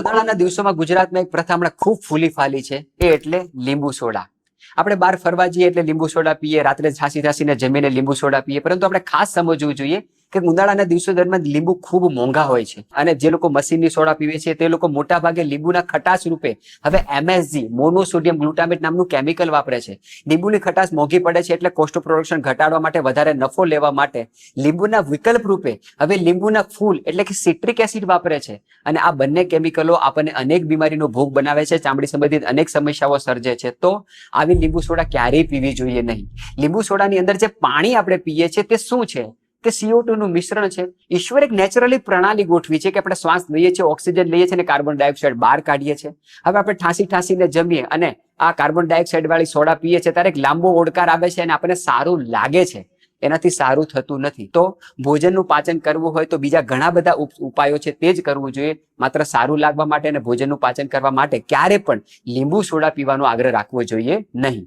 ઉનાળાના દિવસોમાં ગુજરાતમાં એક પ્રથા હમણાં ખૂબ ફૂલી ફાલી છે, એ એટલે લીંબુ સોડા. આપણે બહાર ફરવા જઈએ એટલે લીંબુ સોડા પીએ, રાત્રે છાસી છાસીને જમીને લીંબુ સોડા પીએ, પરંતુ આપણે ખાસ સમજવું જોઈએ કે ઉનાળાના દિવસો દરમિયાન લીંબુ ખૂબ મોંઘા હોય છે. અને જે લોકો મશીનની સોડા પીવે છે, તે લોકો મોટા ભાગે લીંબુના ખટાશ રૂપે હવે એમએસજી મોનોસોડિયમ ગ્લુટામેટ નામનું કેમિકલ વાપરે છે. લીંબુની ખટાશ મોંઘી પડે છે એટલે કોસ્ટ પ્રોડક્શન ઘટાડવા માટે વધારે નફો લેવા માટે લીંબુના વિકલ્પ રૂપે હવે લીંબુના ફૂલ એટલે કે સિટ્રિક એસિડ વાપરે છે. અને આ બંને કેમિકલો આપણને અનેક બીમારીનો ભોગ બનાવે છે, ચામડી સંબંધિત અનેક સમસ્યાઓ સર્જે છે. તો આવી લીંબુ સોડા ક્યારેય પીવી જોઈએ નહીં. લીંબુ સોડાની અંદર જે પાણી આપણે પીએ છીએ તે શું છે? તે CO2 નું મિશ્રણ છે, ઈશ્વરે એક નેચરલી પ્રણાલી ગોઠવી છે કે આપણે શ્વાસ લઈએ છીએ, ઓક્સિજન લઈએ છીએ અને કાર્બન ડાયોક્સાઇડ બહાર કાઢીએ છીએ. હવે આપણે ઠાસી ઠાસીને જમીએ અને આ કાર્બન ડાયોક્સાઇડ વાળી સોડા પીએ છીએ ત્યારે એક લાંબો ઓડકાર આવે છે અને આપણને સારું લાગે છે. એનાથી સારું થતું નથી. તો ભોજનનું પાચન કરવું હોય તો બીજા ઘણા બધા ઉપ- ઉપાયો છે, તે જ કરવું જોઈએ. માત્ર સારું લાગવા માટે અને ભોજનનું પાચન કરવા માટે ક્યારે પણ લીંબુ સોડા પીવાનો આગ્રહ રાખવો જોઈએ નહીં.